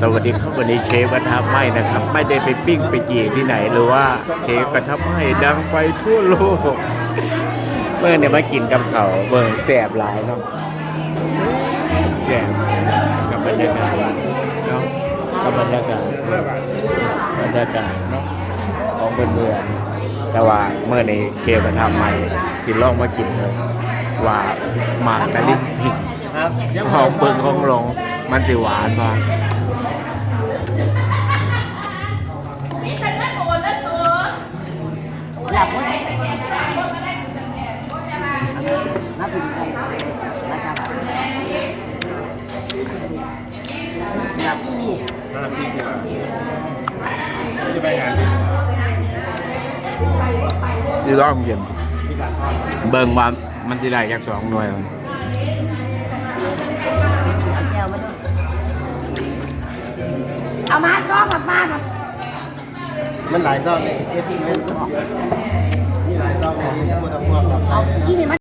สวัสดีครับวันนี้เชฟกระทะไหม้นะครับ ไม่ได้ไปปิ้งไปจีที่ไหนหรือว่าเชฟกระทะไหม้ดังไปทั่วโลก เมื่อเนี่ยมากินกับเขาวเบิ่งแสบหลายเนาะแสบกับบรรยากาศเนาะกับบรรยากาศบรรยากาศเนาะของเป็นเมืองแต่ว่าเมื่อในเชฟกระทะไหม้กินลองมากินเลยว่าหมากกะลิ้นผิงครับยังหอมเบิ่งของหลงมันสิหวานป่ะ หลับว่ามาเป็นใส่มาจับหลับนี่ห้าสิบกว่าไม่จะไปงานที่ร้องเย็นเบิ่งว่ามันสิได้จากสองหน่วยมัน เอามาจ้องกับป้าครับมันหลายซองเลยเอทีมันมีหลายซองเลยที่มันทำพวกกับเอาไป